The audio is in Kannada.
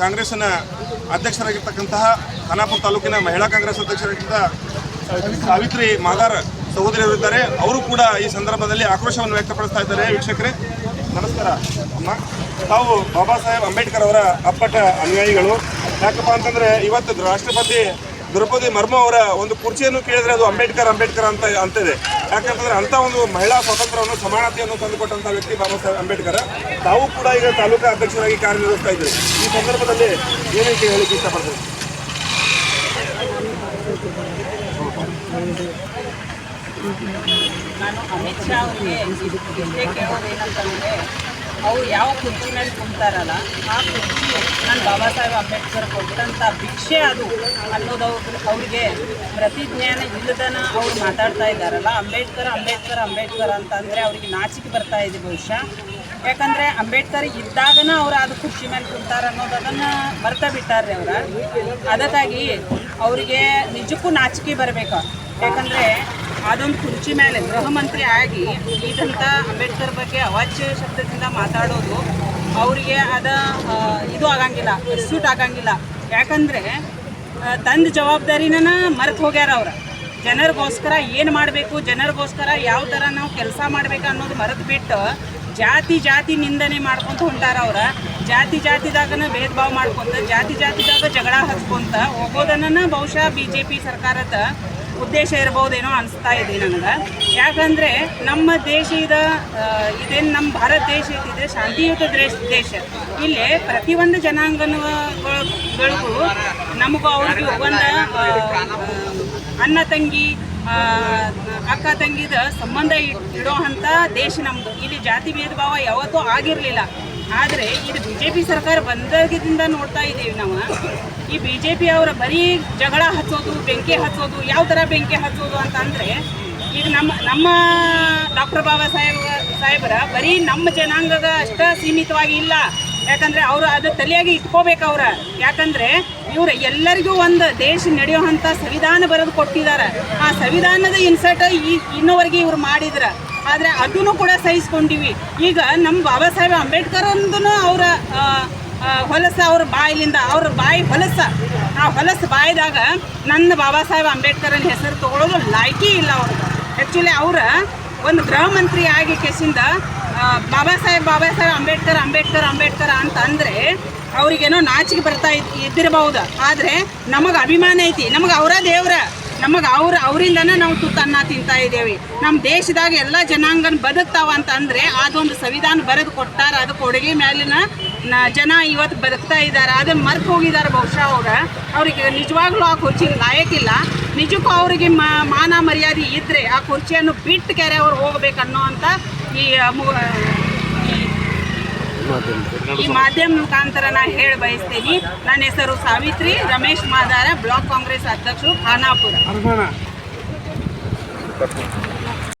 ಕಾಂಗ್ರೆಸ್ಸಿನ ಅಧ್ಯಕ್ಷರಾಗಿರ್ತಕ್ಕಂತಹ ಖಾನಾಪುರ ತಾಲೂಕಿನ ಮಹಿಳಾ ಕಾಂಗ್ರೆಸ್ ಅಧ್ಯಕ್ಷರಾಗಿದ್ದ ಸಾವಿತ್ರಿ ಮಾದಾರ್ ಸಹೋದರಿಯರಿದ್ದಾರೆ. ಅವರು ಕೂಡ ಈ ಸಂದರ್ಭದಲ್ಲಿ ಆಕ್ರೋಶವನ್ನು ವ್ಯಕ್ತಪಡಿಸ್ತಾ ಇದ್ದಾರೆ. ವೀಕ್ಷಕರೇ, ನಮಸ್ಕಾರ. ಅಮ್ಮ, ತಾವು ಬಾಬಾ ಸಾಹೇಬ್ ಅಂಬೇಡ್ಕರ್ ಅವರ ಅಪ್ಪಟ ಅನುಯಾಯಿಗಳು. ಯಾಕಪ್ಪ ಅಂತಂದ್ರೆ ಇವತ್ತು ರಾಷ್ಟ್ರಪತಿ ದ್ರೌಪದಿ ಮರ್ಮು ಅವರ ಒಂದು ಕುರ್ಚಿಯನ್ನು ಕೇಳಿದ್ರೆ ಅದು ಅಂಬೇಡ್ಕರ್ ಅಂಬೇಡ್ಕರ್ ಅಂತ ಅಂತಿದೆ. ಯಾಕಂತಂದ್ರೆ ಅಂತ ಒಂದು ಮಹಿಳಾ ಸ್ವಾತಂತ್ರ್ಯವನ್ನು, ಸಮಾನತೆಯನ್ನು ತಂದುಕೊಟ್ಟಂತ ವ್ಯಕ್ತಿ ಬಾಬಾ ಸಾಹೇಬ್ ಅಂಬೇಡ್ಕರ್. ತಾವು ಕೂಡ ಈಗ ತಾಲೂಕಾ ಅಧ್ಯಕ್ಷರಾಗಿ ಕಾರ್ಯನಿರ್ವಹಿಸ್ತಾ ಇದ್ದೀರಿ. ಈ ಸಂದರ್ಭದಲ್ಲಿ ಏನಂತ ಹೇಳಿಕ್ಕೆ ಇಷ್ಟಪಡ್ತೀವಿ ನಾನು ಅಮಿತ್ ಶಾ ಅವರಿಗೆ ಇಷ್ಟೇ ಕೇಳೋದು ಏನಂತಂದರೆ, ಅವ್ರು ಯಾವ ಕುರ್ಚಿ ಮೇಲೆ ಕುಂತಾರಲ್ಲ, ಆ ಕುರ್ಚಿ ನಾನು ಬಾಬಾ ಸಾಹೇಬ್ ಅಂಬೇಡ್ಕರ್ ಕೊಟ್ಟಂಥ ಭಿಕ್ಷೆ ಅದು ಅನ್ನೋದು ಅವ್ರು ಅವ್ರಿಗೆ ಪ್ರತಿಜ್ಞಾನ ಇಲ್ಲದನ ಅವ್ರು ಮಾತಾಡ್ತಾ ಇದ್ದಾರಲ್ಲ, ಅಂಬೇಡ್ಕರ್ ಅಂಬೇಡ್ಕರ್ ಅಂಬೇಡ್ಕರ್ ಅಂತಂದರೆ ಅವ್ರಿಗೆ ನಾಚಿಕೆ ಬರ್ತಾ ಇದೆ ಬಹುಶಃ. ಯಾಕಂದರೆ ಅಂಬೇಡ್ಕರ್ ಇದ್ದಾಗನ ಅವ್ರು ಅದು ಖುಷಿ ಮೇಲೆ ಕುಂತಾರ ಅನ್ನೋದು ಅದನ್ನು ಮರ್ತ ಬಿಟ್ಟಾರ್ರಿ ಅವ್ರ. ಅದಕ್ಕಾಗಿ ಅವರಿಗೆ ನಿಜಕ್ಕೂ ನಾಚಿಕೆ ಬರಬೇಕು ಯಾಕಂದರೆ ಅದೊಂದು ಕುರ್ಚಿ ಮೇಲೆ ಗೃಹ ಮಂತ್ರಿ ಆಗಿ ಇದಂಥ ಅಂಬೇಡ್ಕರ್ ಬಗ್ಗೆ ಅವಾಚ್ಯ ಶಬ್ದದಿಂದ ಮಾತಾಡೋದು ಅವರಿಗೆ ಅದ ಇದು ಆಗಂಗಿಲ್ಲ ಸೂಟ್ ಆಗಂಗಿಲ್ಲ. ಯಾಕಂದರೆ ತಂದ ಜವಾಬ್ದಾರಿನ ಮರೆತು ಹೋಗ್ಯಾರ ಅವ್ರು. ಜನರಿಗೋಸ್ಕರ ಏನು ಮಾಡಬೇಕು, ಜನರಿಗೋಸ್ಕರ ಯಾವ ಥರ ನಾವು ಕೆಲಸ ಮಾಡ್ಬೇಕು ಅನ್ನೋದು ಮರೆತು ಬಿಟ್ಟು ಜಾತಿ ಜಾತಿ ನಿಂದನೆ ಮಾಡ್ಕೊಂತ ಹೊಂಟಾರ ಅವ್ರ. ಜಾತಿ ಜಾತಿದಾಗನ ಭೇದ ಭಾವ ಮಾಡ್ಕೊಂತ, ಜಾತಿ ಜಾತಿದಾಗ ಜಗಳ ಹಚ್ಕೊಂತ ಹೋಗೋದನ್ನ ಬಹುಶಃ ಬಿ ಜೆ ಪಿ ಸರ್ಕಾರದ ಉದ್ದೇಶ ಇರ್ಬೋದೇನೋ ಅನಿಸ್ತಾ ಇದೆ ನನಗೆ. ಯಾಕಂದರೆ ನಮ್ಮ ದೇಶ ಇದ ಇದೇನು ನಮ್ಮ ಭಾರತ ದೇಶ ಇದೆ ಶಾಂತಿಯುತ ದೇಶ ದೇಶ. ಇಲ್ಲಿ ಪ್ರತಿಯೊಂದು ಜನಾಂಗಗಳಿಗೂ ನಮಗೂ ಅವ್ರಿಗೆ ಒಂದು ಅಣ್ಣ, ತಂಗಿ ಅಕ್ಕ ತಂಗಿದ ಸಂಬಂಧ ಇಡೋ ಅಂತ ದೇಶ ನಮ್ಮದು ಇಲ್ಲಿ ಜಾತಿ ಭೇದ ಭಾವ ಯಾವತ್ತೂ ಆಗಿರಲಿಲ್ಲ. ಆದರೆ ಇದು ಬಿ ಜೆ ಪಿ ಸರ್ಕಾರ ಬಂದಾಗಿದಿಂದ ನೋಡ್ತಾ ಇದ್ದೀವಿ ನಾವು. ಈ ಬಿ ಜೆ ಪಿ ಅವರ ಬರೀ ಜಗಳ ಹಚ್ಚೋದು, ಬೆಂಕಿ ಹಚ್ಚೋದು, ಯಾವ ಥರ ಬೆಂಕಿ ಹಚ್ಚೋದು ಅಂತ ಅಂದರೆ, ಈಗ ನಮ್ಮ ನಮ್ಮ ಡಾಕ್ಟರ್ ಬಾಬಾ ಸಾಹೇಬ್, ಸಾಹೇಬರ ಬರೀ ನಮ್ಮ ಜನಾಂಗದ ಅಷ್ಟ ಸೀಮಿತವಾಗಿ ಇಲ್ಲ. ಯಾಕಂದ್ರೆ ಅವರು ಅದು ತಲೆಯಾಗಿ ಇಟ್ಕೋಬೇಕು ಅವ್ರ. ಯಾಕಂದ್ರೆ ಇವ್ರು ಎಲ್ಲರಿಗೂ ಒಂದು ದೇಶ ನಡೆಯುವಂಥ ಸಂವಿಧಾನ ಬರೆದು ಕೊಟ್ಟಿದ್ದಾರೆ. ಆ ಸಂವಿಧಾನದ ಇನ್ಸರ್ಟ್ ಈ ಇನ್ನೋವರೆಗೆ ಇವ್ರು ಮಾಡಿದ್ರ. ಆದರೆ ಅದನ್ನು ಕೂಡ ಸಹಿಸ್ಕೊಂಡಿವಿ. ಈಗ ನಮ್ಮ ಬಾಬಾ ಸಾಹೇಬ್ ಅಂಬೇಡ್ಕರ್ ಅಂದೂ ಅವರ ಹೊಲಸ ಅವ್ರ ಬಾಯಿಲಿಂದ, ಅವ್ರ ಬಾಯಿ ಹೊಲಸ. ಆ ಹೊಲಸ ಬಾಯಿದಾಗ ನನ್ನ ಬಾಬಾ ಸಾಹೇಬ್ ಅಂಬೇಡ್ಕರ್ ಹೆಸರು ತಗೊಳ್ಳೋದು ಲಾಯ್ಕಿ ಇಲ್ಲ ಅವ್ರಿಗೆ ಆ್ಯಕ್ಚುಲಿ ಅವರ ಒಂದು ಗೃಹ ಮಂತ್ರಿ ಆಗಿ ಕೇಸಿಂದ ಬಾಬಾ ಸಾಹೇಬ್ ಬಾಬಾ ಸಾಹೇಬ್ ಅಂಬೇಡ್ಕರ್ ಅಂಬೇಡ್ಕರ್ ಅಂಬೇಡ್ಕರ್ ಅಂತ ಅಂದರೆ ಅವ್ರಿಗೇನೋ ನಾಚಿಕೆ ಬರ್ತಾ ಇದ್, ಇದ್ದಿರಬಹುದು. ಆದರೆ ನಮಗೆ ಅಭಿಮಾನ ಐತಿ. ನಮಗೆ ಅವರ ದೇವ್ರ. ನಮಗೆ ಅವ್ರ, ಅವರಿಂದನೇ ನಾವು ತುತ್ತನ್ನ ತಿಂತಾ ಇದ್ದೇವೆ. ನಮ್ಮ ದೇಶದಾಗ ಎಲ್ಲ ಜನಾಂಗನ ಬದುಕ್ತಾವ ಅಂತ ಅಂದರೆ ಅದೊಂದು ಸಂವಿಧಾನ ಬರೆದು ಕೊಟ್ಟಾರ. ಅದು ಕೊಡುಗೆ ಮೇಲಿನ ಜನ ಇವತ್ತು ಬದುಕ್ತಾ ಇದ್ದಾರೆ ಅದನ್ನು ಮರ್ತು ಹೋಗಿದ್ದಾರೆ ಬಹುಶಃ ಅವ್ರ. ಅವ್ರಿಗೆ ನಿಜವಾಗ್ಲೂ ಆ ಕುರ್ಚಿ ಲಾಯಕ್ಕಿಲ್ಲ ನಿಜಕ್ಕೂ ಅವರಿಗೆ ಮಾನ ಮರ್ಯಾದೆ ಇದ್ದರೆ ಆ ಕುರ್ಚಿಯನ್ನು ಬಿಟ್ಟು ಕೆರೆ ಅವ್ರು ಹೋಗ್ಬೇಕನ್ನೋ ಅಂತ ಈ- ಈ ಮಾಧ್ಯಮ ಮುಖಾಂತರ ನಾನು ಹೇಳಿ ಬಯಸ್ತೀನಿ. ನನ್ನ ಹೆಸರು ಸಾವಿತ್ರಿ, ರಮೇಶ್ ಮಾದಾರ, ಬ್ಲಾಕ್ ಕಾಂಗ್ರೆಸ್ ಅಧ್ಯಕ್ಷರು ಖಾನಾಪುರ.